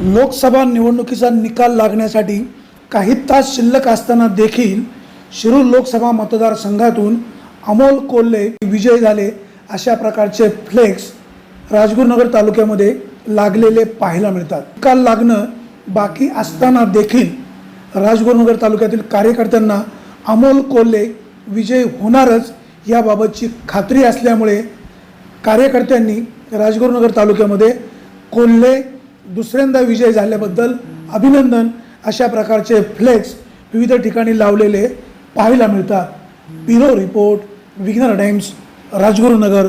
लोकसभा निवडणुकीचा निकाल लागण्यासाठी काही तास शिल्लक असताना देखील शिरूर लोकसभा मतदारसंघातून अमोल कोल्हे विजय झाले अशा प्रकारचे फ्लेक्स राजगुरुनगर तालुक्यामध्ये लागलेले पाहायला मिळतात. निकाल लागणं बाकी असताना देखील राजगुरुनगर तालुक्यातील कार्यकर्त्यांना अमोल कोल्हे विजय होणारच याबाबतची खात्री असल्यामुळे कार्यकर्त्यांनी राजगुरुनगर तालुक्यामध्ये कोल्हे दुसऱ्यांदा विजय झाल्याबद्दल अभिनंदन. अशा प्रकारचे फ्लेक्स विविध ठिकाणी लावलेले पाहायला मिळतात. बिरो रिपोर्ट विघ्नर टाइम्स राजगुरुनगर.